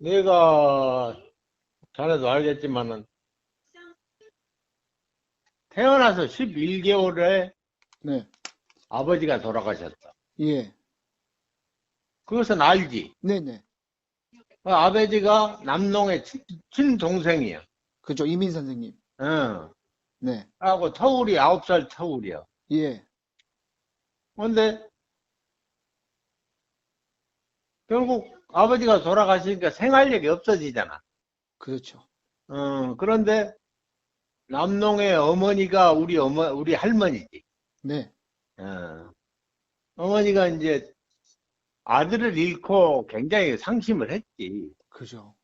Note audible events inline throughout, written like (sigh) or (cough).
내가 자네도 알겠지만은 태어나서 11개월에 네. 아버지가 돌아가셨다. 예. 그것은 알지. 네네. 그 아버지가 남농의 친- 친동생이야. 그죠. 이민 선생님. 응. 네. 하고 터울이 아홉 살 터울이야. 예. 근데 결국 아버지가 돌아가시니까 생활력이 없어지잖아. 그렇죠. 어, 그런데 남농의 어머니가 우리 어머 우리 할머니지. 네. 어. 어머니가 이제 아들을 잃고 굉장히 상심을 했지. 그죠.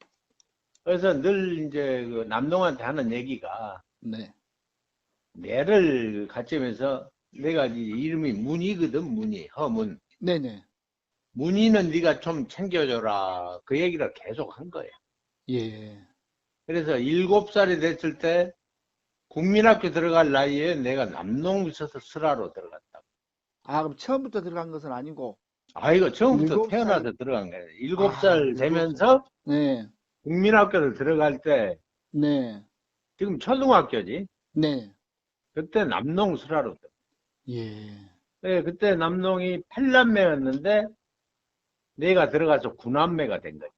그래서 늘 이제 그 남농한테 하는 얘기가 네. 매를 갖추면서 내가 이제 이름이 문이거든 문이 허문 네네. 문이는 네가 좀 챙겨줘라 그 얘기를 계속 한 거예요. 예. 그래서 일곱 살이 됐을 때 국민학교 들어갈 나이에 내가 남농 있어서 슬하로 들어갔다. 아, 그럼 처음부터 들어간 것은 아니고. 아 이거 처음부터 태어나서 살- 들어간 거예요. 일곱 아, 살 되면서 네. 국민학교를 들어갈 때 네. 지금 초등학교지. 네. 그때 남농 들어. 예. 네, 그때 남농이 8남매였는데 내가 들어가서 9남매가 된 거지.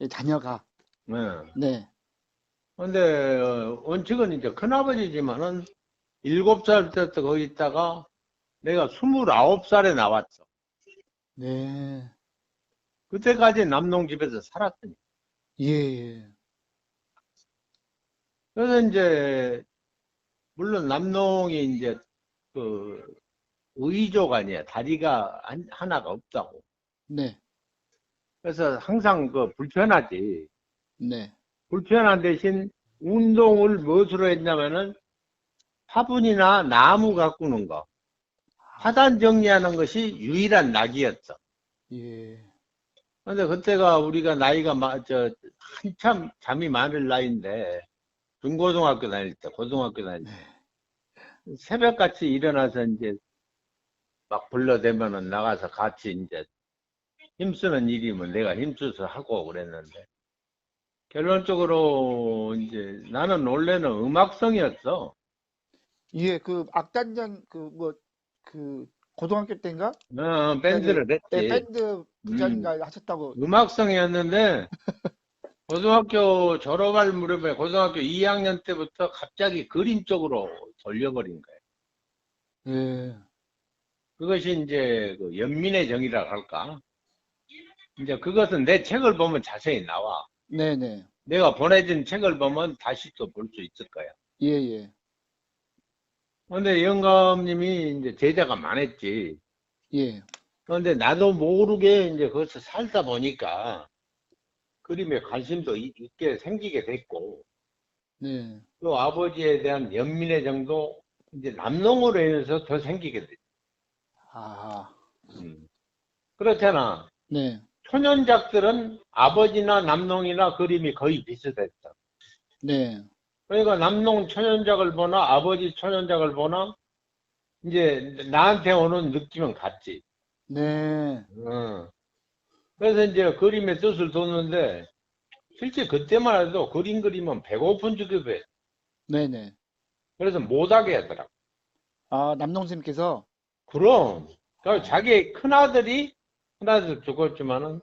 예, 자녀가. 응. 네. 근데 어, 원칙은 이제 큰아버지지만은 일곱 살 때부터 거기 있다가 내가 스물아홉 살에 나왔어. 네. 그때까지 남농 집에서 살았더니. 예. 예. 그래서 이제 물론 남농이 이제 그 의족 아니야. 다리가 한- 하나가 없다고. 네. 그래서 항상 그 불편하지. 네. 불편한 대신 운동을 무엇으로 했냐면은 화분이나 나무 가꾸는 거. 화단 정리하는 것이 유일한 낙이었어. 예. 근데 그때가 우리가 나이가 마, 저, 한참 잠이 많을 나이인데, 중고등학교 다닐 때, 고등학교 다닐 때, 새벽같이 일어나서 이제 막 불러대면은 나가서 같이 이제 힘쓰는 일이면 내가 힘써서 하고 그랬는데, 결론적으로 이제 나는 원래는 음악성이었어. 예, 그 악단장 그뭐그 고등학교 때인가? 어, 밴드를 네, 했지. 밴드 부장인가 하셨다고. 음악성이었는데 (laughs) 고등학교 졸업할 무렵에 고등학교 2학년 때부터 갑자기 그림 쪽으로 돌려버린 거예요. 예. 그것이 이제 그 연민의 정이라 할까? 이제 그것은 내 책을 보면 자세히 나와. 네, 네. 내가 보내준 책을 보면 다시 또 볼 수 있을 거야. 예, 예. 근데 영감님이 이제 제자가 많았지. 예. 그런데 나도 모르게 이제 거기서 살다 보니까 그림에 관심도 이- 있게 생기게 됐고, 네. 또 아버지에 대한 연민의 정도 이제 남농으로 인해서 더 생기게 됐 아. 음. 그렇잖아. 네. 초년작들은 아버지나 남농이나 그림이 거의 비슷했어. 네. 그러니까 남농 초년작을 보나 아버지 초년작을 보나 이제 나한테 오는 느낌은 같지. 네. 어. 그래서 이제 그림의 뜻을 뒀는데 실제 그때만 해도 그림 그리면 배고픈 주급에 네, 네. 그래서 못하게 하더라고. 아, 남동생님께서 그럼 그 자기 큰 아들이 큰아들 죽었지만은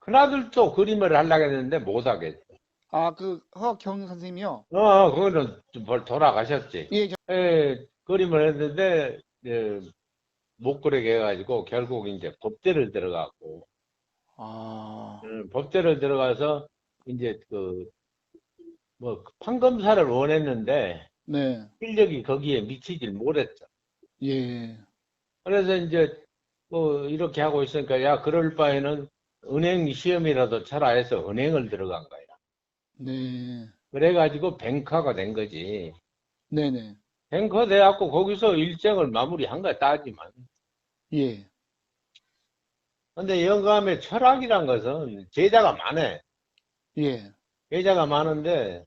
큰아들도 그림을 하려고 했는데 못하게 했어. 아, 그 허경 선생님이요. 어, 그거는 좀 벌- 돌아가셨지. 예, 저- 예, 그림을 했는데 예, 못 그리게 해가지고 결국 이제 법대를 들어갔고 아. 음, 법대를 들어가서 이제 그뭐 판검사를 원했는데 네. 실력이 거기에 미치질 못했어. 예. 그래서 이제 뭐 이렇게 하고 있으니까 야 그럴 바에는 은행 시험이라도 쳐라 해서 은행을 들어간 거야. 네. 그래가지고 뱅커가 된 거지. 네, 네. 뱅커 돼갖고 거기서 일정을 마무리한 거야 따지만. 예. 근데 영감의 철학이란 것은 제자가 많아. 예. 제자가 많은데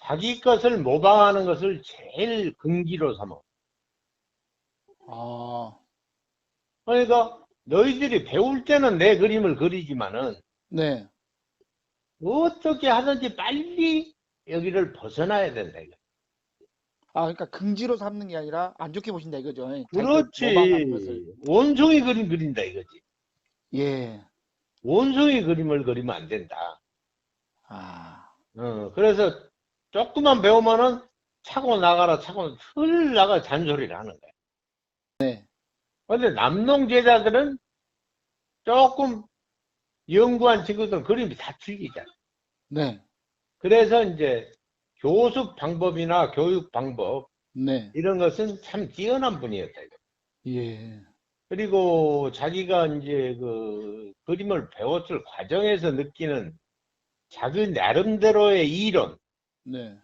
자기 것을 모방하는 것을 제일 근기로 삼아. 아. 그러니까 너희들이 배울 때는 내 그림을 그리지만은 네. 어떻게 하든지 빨리 여기를 벗어나야 된다. 이거. 아, 그러니까 긍지로 삼는 게 아니라 안 좋게 보신다 이거죠. 자기가 그렇지. 원숭이 그림 그린다 이거지. 예. 원숭이 그림을 그리면 안 된다. 아, 어, 그래서 조금만 배우면은 차고 나가라 차고 흘 나가 잔소리를 하는 거야. 네. 근데 남농 제자들은 조금 연구한 친구들은 그림이 다 틀리잖아. 네. 그래서 이제 교습 방법이나 교육 방법 네. 이런 것은 참 뛰어난 분이었다. 예. 그리고 자기가 이제 그 그림을 배웠을 과정에서 느끼는 자기 나름대로의 이론 네.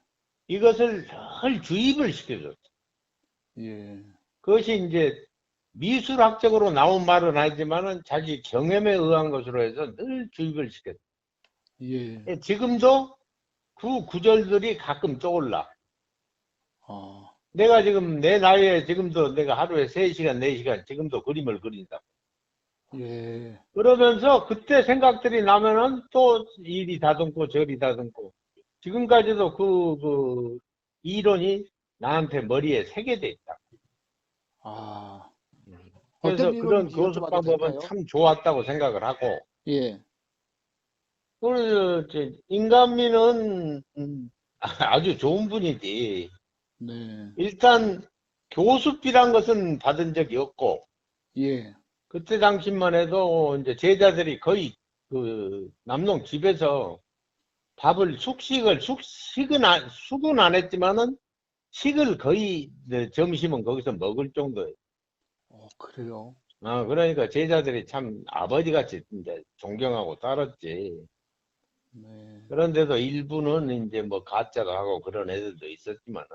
이것을 늘 주입을 시켜줬어. 예. 그것이 이제 미술학적으로 나온 말은 아니지만은 자기 경험에 의한 것으로 해서 늘 주입을 시켰어. 예. 지금도 그 구절들이 가끔 떠올라. 어. 내가 지금 내 나이에 지금도 내가 하루에 3시간, 4시간 지금도 그림을 그린다. 예. 그러면서 그때 생각들이 나면은 또 이리 다듬고 저리 다듬고 지금까지도 그, 그 이론이 나한테 머리에 돼 있다. 아. 그래서 그런 여쭤봐도 방법은 될까요? 참 좋았다고 생각을 하고 예. 그래서 이제 인간미는 음, 아주 좋은 분이지. 네. 일단 교습비란 것은 받은 적이 없고 예. 그때 당시만 해도 이제 제자들이 거의 그 남농 집에서 밥을 숙식을 숙식은 안 숙은 안 했지만은 식을 거의 점심은 거기서 먹을 정도예요. 어, 그래요. 아 그러니까 제자들이 참 아버지 같이 이제 존경하고 따랐지. 네. 그런데도 일부는 이제 뭐 가짜가 하고 그런 애들도 있었지만은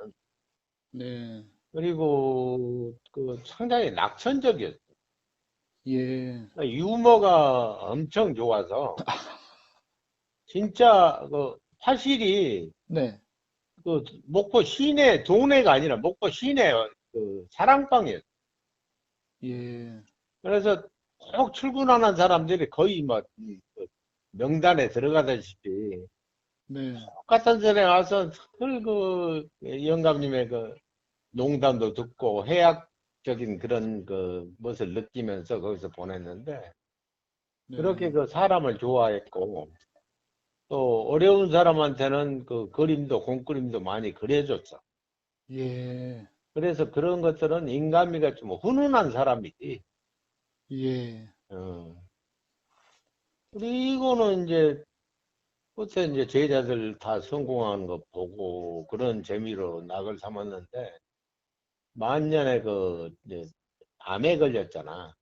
네. 그리고 그 상당히 낙천적이었어. 예. 유머가 엄청 좋아서 (laughs) 진짜 그 화실이 네. 그 목포 시내 동네가 아니라 목포 시내 그 사랑방이었어. 예. 그래서 꼭 출근하는 사람들이 거의 뭐 이, 그 명단에 들어가다시피 네. 똑같은 전에 와서 그 영감님의 그 농담도 듣고 해학적인 그런 그 것을 느끼면서 거기서 보냈는데 네. 그렇게 그 사람을 좋아했고 또 어려운 사람한테는 그 그림도 공그림도 많이 그려줬어. 예. 그래서 그런 것들은 인간미가 좀 훈훈한 사람이지. 예. 어. 그리고는 이제 그때 이제 제자들 다 성공하는 거 보고 그런 재미로 낙을 삼았는데 만년에 그 이제 암에 걸렸잖아.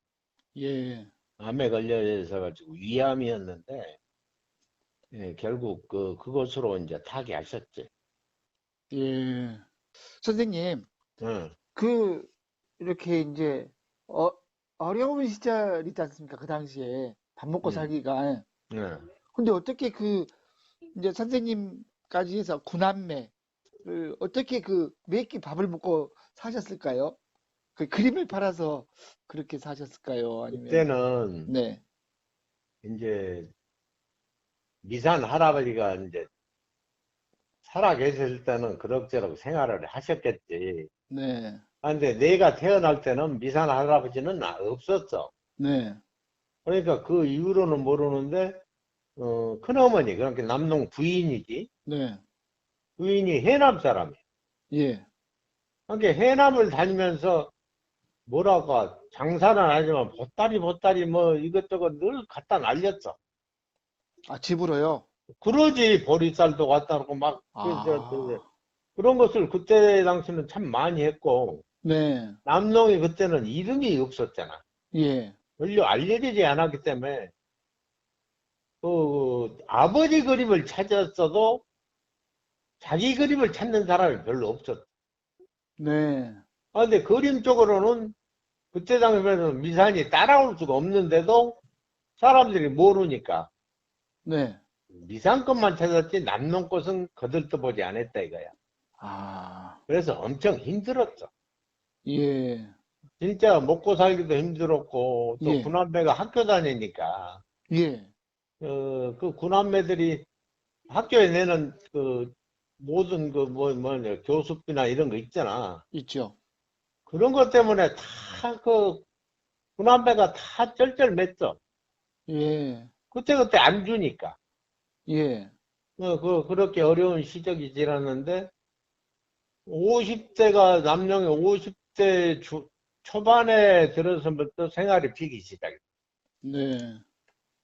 예. 암에 걸려서 가지고 위암이었는데 예, 결국 그 그것으로 이제 타계하셨지. 예. 선생님, 응. 그, 이렇게 이제, 어, 어려운 시절이지 않습니까? 그 당시에. 밥 먹고 음. 살기가. 응. 근데 어떻게 그, 이제 선생님까지 해서 구남매를 어떻게 그, 몇끼 밥을 먹고 사셨을까요? 그 그림을 팔아서 그렇게 사셨을까요? 아니면, 그때는 네. 이제 미산 할아버지가 이제 살아 계실 때는 그럭저럭 생활을 하셨겠지. 네. 아, 근데 내가 태어날 때는 미산 할아버지는 아- 없었어. 네. 그러니까 그 이후로는 모르는데, 어, 큰어머니, 그러니까 남농 부인이지. 네. 부인이 해남 사람이야. 예. 그러니까 해남을 다니면서 뭐랄까, 장사는 아니지만 보따리 보따리 뭐 이것저것 늘 갖다 날렸어. 아, 집으로요? 그러지, 보리쌀도 갖다 놓고 막, 그, 아, 저, 저, 그런 것을 그때 당시는 참 많이 했고, 네. 남농이 그때는 이름이 없었잖아. 예. 별로 알려지지 않았기 때문에, 그, 아버지 그림을 찾았어도 자기 그림을 찾는 사람이 별로 없었어. 네. 아, 근데 그림 쪽으로는 그때 당시에는 미산이 따라올 수가 없는데도 사람들이 모르니까 네. 미산 것만 찾았지 남농 것은 거들떠보지 않았다 이거야. 아, 그래서 엄청 힘들었어. 예. 진짜 먹고 살기도 힘들었고 또 예. 군함매가 학교 다니니까 예. 어, 그 군함매들이 학교에 내는 그 모든 그 뭐, 뭐, 교습비나 이런 거 있잖아. 있죠. 그런 것 때문에 다 그 군함배가 다 쩔쩔맸어. 예, 그때 그때 안 주니까. 예, 어, 그, 그렇게 어려운 시절이 지났는데, 50대가, 남녀의 50대 주- 초반에 들어서부터 생활이 피기 시작했어. 네,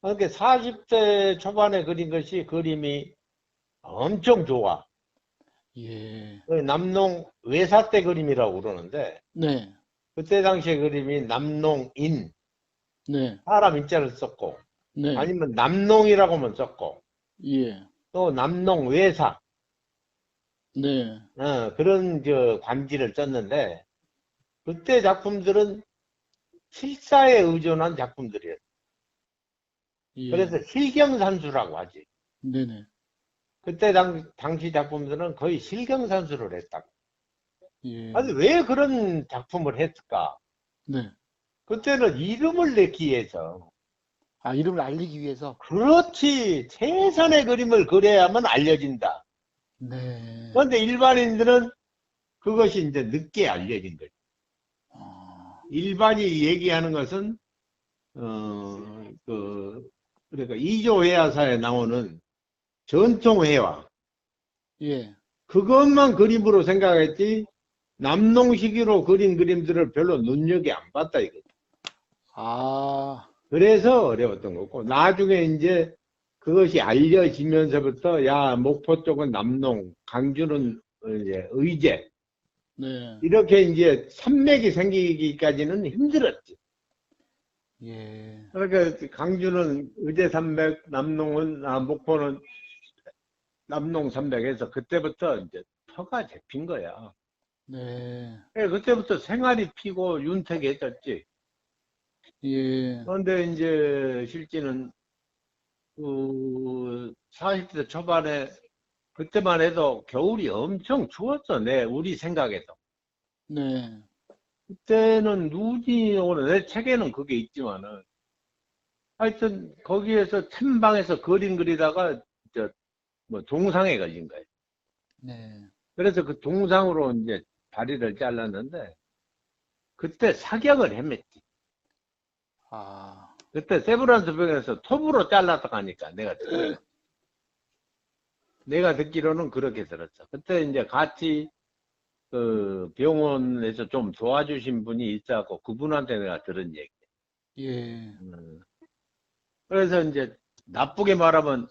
그러니까 40대 초반에 그린 것이 그림이 엄청 좋아. 예, 그 남농 외사 때 그림이라고 그러는데, 네, 그때 당시에 그림이 남농인, 네, 사람 인자를 썼고, 네, 아니면 남농이라고만 썼고, 예, 또 남농 외사, 네, 어, 그런 저 관지를 썼는데 그때 작품들은 실사에 의존한 작품들이에요. 예, 그래서 실경산수라고 하지. 네네, 그때 당, 당시 작품들은 거의 실경산수를 했다고. 예, 아니 왜 그런 작품을 했을까? 네. 그때는 이름을 내기 위해서 아, 이름을 알리기 위해서? 그렇지 최선의 그림을 그려야만 알려진다. 네. 그런데 일반인들은 그것이 이제 늦게 알려진 거죠. 아, 일반이 얘기하는 것은 어, 그, 그러니까 이조회화사에 나오는 전통회화 예, 그것만 그림으로 생각했지 남농시기로 그린 그림들을 별로 눈여겨 안 봤다 이거. 아, 그래서 어려웠던 거고 나중에 이제 그것이 알려지면서부터 야 목포 쪽은 남농, 강주는 이제 의제 네, 이렇게 이제 산맥이 생기기까지는 힘들었지. 예, 그러니까 강주는 의제 산맥, 남농은 아, 목포는 남농 산맥에서 그때부터 이제 터가 잡힌 거야. 네, 예, 그때부터 생활이 피고 윤택해졌지. 예, 그런데 이제 실제는 그 40대 초반에 그때만 해도 겨울이 엄청 추웠어. 내 우리 생각에도. 네, 그때는 눈이 오는 내 책에는 그게 있지만은 하여튼 거기에서 틈방에서 그림 그리다가 저 뭐 동상에 걸린 거예요. 네, 그래서 그 동상으로 이제 다리를 잘랐는데 그때 사격을 했댔지. 아, 그때 세브란스 병에서 톱으로 잘랐다 하니까 내가 듣기로. 내가 듣기로는 그렇게 들었어. 그때 이제 같이 그 병원에서 좀 도와주신 분이 있어갖고 그분한테 내가 들은 얘기. 예, 음. 그래서 이제 나쁘게 말하면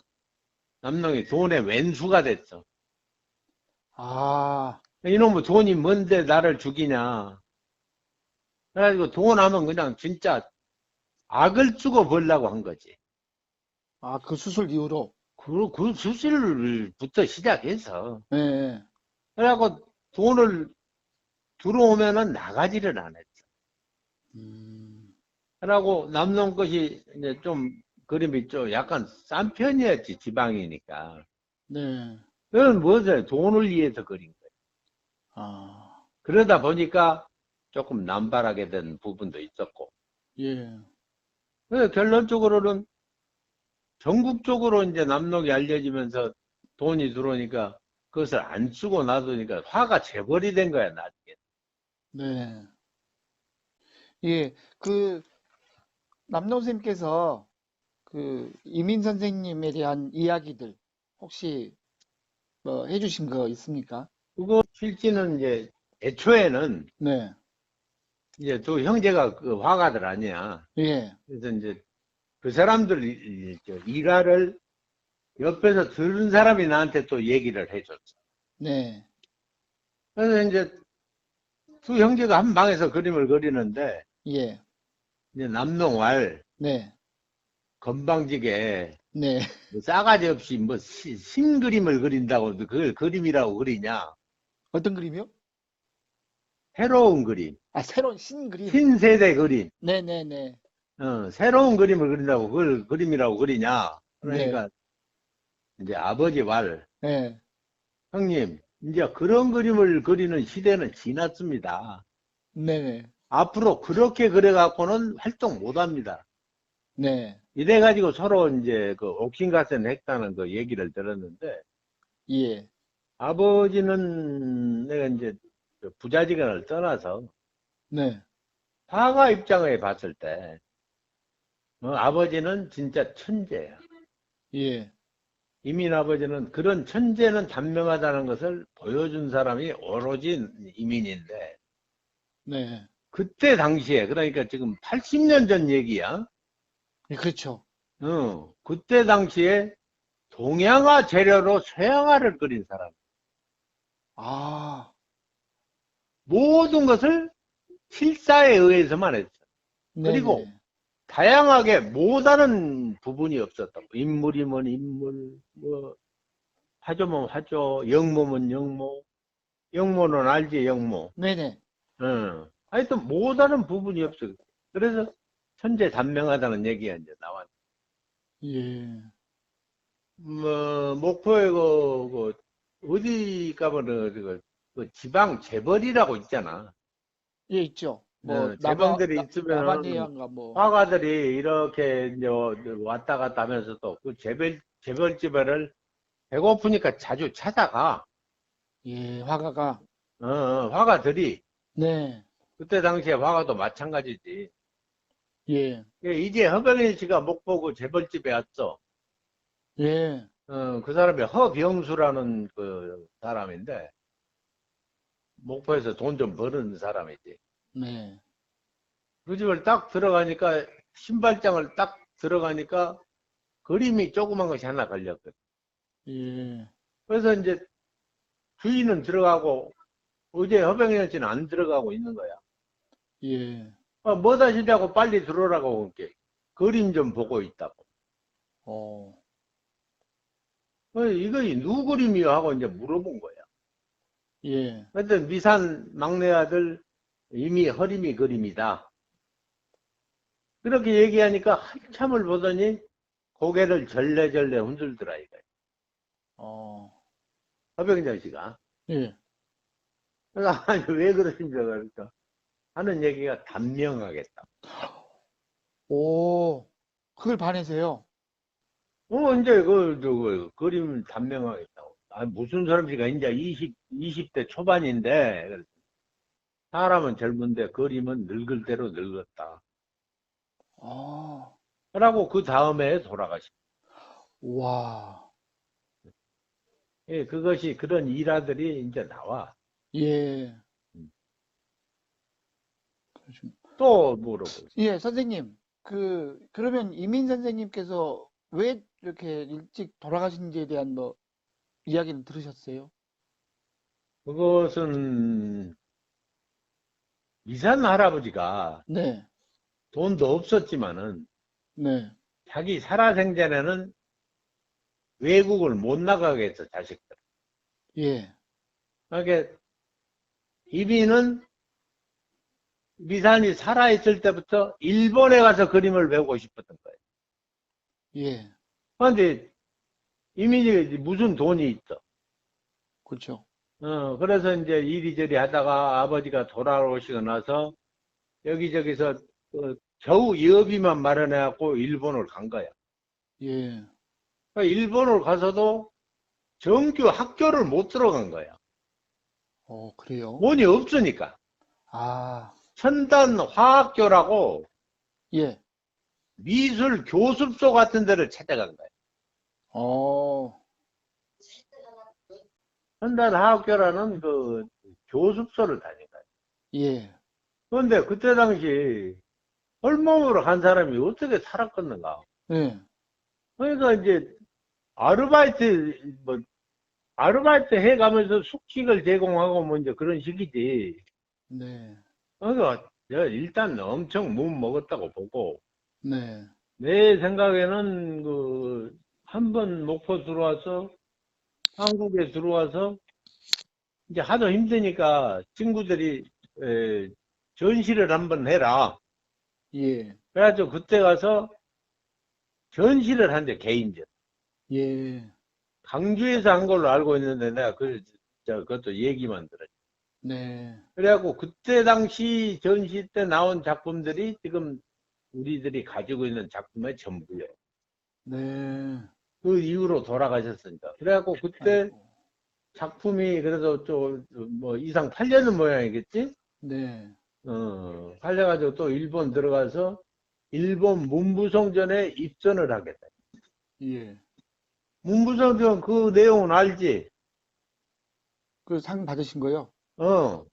남농이 돈의 왼수가 됐어. 아, 이놈의 돈이 뭔데 나를 죽이냐. 그래가지고 돈 하면 그냥 진짜 악을 벌려고 한 거지. 아, 그 수술 이후로? 그, 그 수술부터 시작해서. 예, 그래갖고 돈을 들어오면은 나가지를 안 했어. 음, 그러고 남농 것이 이제 좀 그림이 좀 약간 싼 편이었지, 지방이니까. 네, 그건 무엇을 돈을 위해서 그린 거예요. 아, 그러다 보니까 조금 남발하게 된 부분도 있었고. 예, 그래서 결론적으로는 전국적으로 이제 남록이 알려지면서 돈이 들어오니까 그것을 안 쓰고 놔두니까 화가 재벌이 된 거야, 나중에. 네. 예, 그, 남동 선생님께서 그 이민 선생님에 대한 이야기들 혹시 뭐 해주신 거 있습니까? 그거 실제는 이제 애초에는 네, 이제 두 형제가 그 화가들 아니야. 예, 그래서 이제 그 사람들 이- 이- 저 일화를 옆에서 들은 사람이 나한테 또 얘기를 해줬어. 네, 그래서 이제 두 형제가 한 방에서 그림을 그리는데 예, 이제 남농왈 네, 건방지게 네, 뭐 싸가지 없이 뭐 시- 신 그림을 그린다고 그걸 그림이라고 그리냐? 어떤 그림이요? 새로운 그림, 아, 새로운 신그림. 신세대 그림, 네, 네, 네, 어, 새로운 그림을 그린다고 그걸 그림이라고 그리냐? 그러니까 이제 아버지 말, 네, 형님, 이제 그런 그림을 그리는 시대는 지났습니다. 네, 네, 앞으로 그렇게 그려갖고는 활동 못 합니다. 네. 이래가지고 서로 이제 그 옥신각신 했다는 그 얘기를 들었는데, 예. 아버지는 내가 이제 그 부자지간을 떠나서 네. 화가 입장에 봤을 때, 어, 아버지는 진짜 천재야. 예. 이민 아버지는 그런 천재는 단명하다는 것을 보여준 사람이 오로지 이민인데, 네. 그때 당시에, 그러니까 지금 80년 전 얘기야. 예, 그렇죠. 어, 그때 당시에 동양화 재료로 서양화를 끓인 사람. 아, 모든 것을 실사에 의해서만 했어. 네. 그리고 다양하게 못하는 부분이 없었다고. 인물이면 인물, 뭐, 화조면 화조, 영모면 영모, 영모는 알지, 영모. 네네. 어. 하여튼 못하는 부분이 없어. 그래서 천재 단명하다는 얘기가 이제 나왔. 예. 뭐, 목포에 그, 그 어디 가면은 그, 그 지방 재벌이라고 있잖아. 예, 있죠. 뭐, 어, 재벌들이 나- 남한예안가 뭐. 화가들이 이렇게 이제 왔다 갔다 하면서도 그 재벌, 재벌집을 배고프니까 자주 찾아가. 예, 화가가. 어, 어, 화가들이. 네. 그때 당시에 화가도 마찬가지지. 예. 예, 이제 허병일 씨가 목포구 재벌집에 왔어. 예. 어, 그 사람이 허병수라는 그 사람인데, 목포에서 돈 좀 버는 사람이지. 네. 그 집을 딱 들어가니까, 신발장을 딱 들어가니까, 그림이 조그만 것이 하나 걸렸거든. 예. 그래서 이제 주인은 들어가고, 어제 허병일 씨는 안 들어가고 있는 거야. 예. 아, 뭐 하시냐고 빨리 들어오라고 그게 그림 좀 보고 있다고. 어. 어, 이거 누구 그림이요? 하고 이제 물어본 거야. 예. 하여튼 미산 막내 아들 이미 허림이 그림이다. 그렇게 얘기하니까 한참을 보더니 고개를 절레절레 흔들더라 이거. 어. 허병장 씨가. 예. 그래서 아니 왜 그러신지 그러니까 하는 얘기가 단명하겠다. 오. 그걸 반해서요. 어 이제 그, 저, 그 그림 단명하겠다고. 아 무슨 사람이가 이제 20 20대 초반인데 사람은 젊은데 그림은 늙을 대로 늙었다. 아. 라고 그 다음에 돌아가시. 와. 예, 그것이 그런 일화들이 이제 나와. 예. 음. 또 물어보세요. 예, 선생님. 그, 그러면 이민 선생님께서 왜 이렇게 일찍 돌아가신지에 대한 뭐, 이야기는 들으셨어요? 그것은 이산 할아버지가 네. 돈도 없었지만은 네. 자기 살아생전에는 외국을 못 나가게 했어, 자식들. 예. 그러니까 이비는 미산이 살아있을 때부터 일본에 가서 그림을 배우고 싶었던 거예요. 예. 그런데 이민이 무슨 돈이 있어. 그렇죠. 어, 그래서 이제 이리저리 하다가 아버지가 돌아오시고 나서 여기저기서 그 겨우 여비만 마련해갖고 일본을 간 거야. 예. 그러니까 일본을 가서도 정규 학교를 못 들어간 거야. 어, 그래요? 돈이 없으니까. 아, 첨단 화학교라고 예. 미술 교습소 같은 데를 찾아간 거야. 어, 첨단 화학교라는 그 교습소를 다닌 거야. 예. 그런데 그때 당시 헐몸으로 간 사람이 어떻게 살았겠는가. 예. 그러니까 이제 아르바이트 뭐 아르바이트 해가면서 숙식을 제공하고 뭐 이제 그런 식이지. 네. 그러니까 내가 일단 엄청 못 먹었다고 보고 네. 내 생각에는 그 한 번 목포 들어와서 한국에 들어와서 이제 하도 힘드니까 친구들이 에, 전시를 한번 해라. 예. 그래가지고 그때 가서 전시를 한대 개인전. 예. 강주에서 한 걸로 알고 있는데 내가 그, 저, 그것도 얘기만 들었지. 네. 그래갖고 그때 당시 전시 때 나온 작품들이 지금 우리들이 가지고 있는 작품의 전부예요. 네. 그 이후로 돌아가셨으니까. 그래갖고 그때. 작품이 그래도 좀뭐 이상 팔려는 모양이겠지? 네. 어, 팔려가지고 또 일본 들어가서 일본 문부성전에 입전을 하게 돼. 예. 문부성전 그 내용은 알지? 그 상 받으신 거요? 어,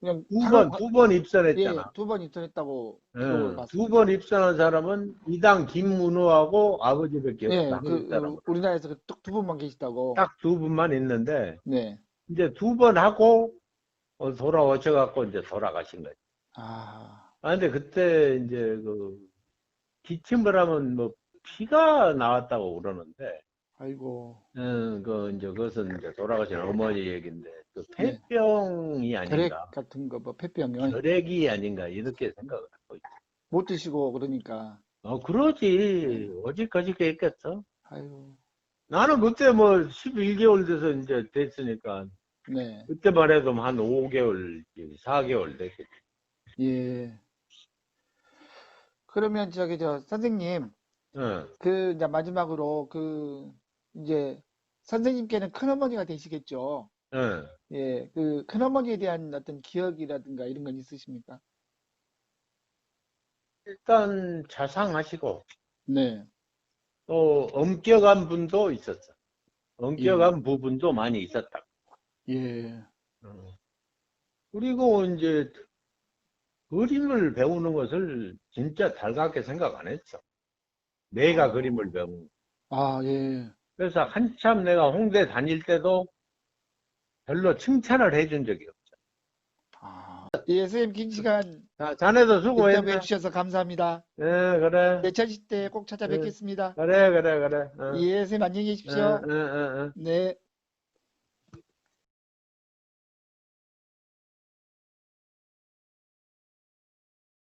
그냥 두 상을 번, 받- 두번 예, 입선했잖아. 두번 입선했다고 예, 기록을 봤습니다. 두번 입선한 사람은 이당 김문호하고 아버지밖에 예, 없다. 그, 한국 사람은. 어, 우리나라에서 딱 두 분만 계시다고. 딱 두 분만 있는데 네. 이제 두 번 하고 어, 돌아오셔 갖고 이제 돌아가신 거지. 아, 아, 근데 그때 이제 그 기침을 하면 뭐 피가 나왔다고 그러는데, 아이고. 음, 그 이제 그것은 이제 돌아가신 어머니 얘기인데, 그 네. 폐병이 결핵 아닌가, 같은 거, 뭐, 폐병을 결핵이 아닌가 이렇게 생각을 하고 있죠. 못 드시고 그러니까. 어, 그러지. 어디까지게 했겠어? 아유, 나는 그때 뭐 11개월 돼서 이제 됐으니까, 네. 그때만 해도 한 5개월, 4개월 됐겠지. 예. 그러면 저기, 저, 선생님, 응. 그, 이제 마지막으로, 그, 이제, 선생님께는 큰어머니가 되시겠죠? 응. 예, 그, 큰어머니에 대한 어떤 기억이라든가 이런 건 있으십니까? 일단 자상하시고, 네. 또 엄격한 분도 있었어. 엄격한 부분도 많이 있었다. 예. 어. 그리고 이제 그림을 배우는 것을 진짜 달갑게 생각 안 했어. 내가 아. 그림을 배우는. 거. 아, 예. 그래서 한참 내가 홍대 다닐 때도 별로 칭찬을 해준 적이 없어. 아, 예, 선생님, 긴 시간 자, 자네도 인터뷰해 수고했네. 주셔서 감사합니다. 예, 그래. 내차실 때꼭 찾아뵙겠습니다. 그래, 그래, 그래. 어. 예, 선생님, 안녕히 계십시오. 어, 어, 어, 어. 네.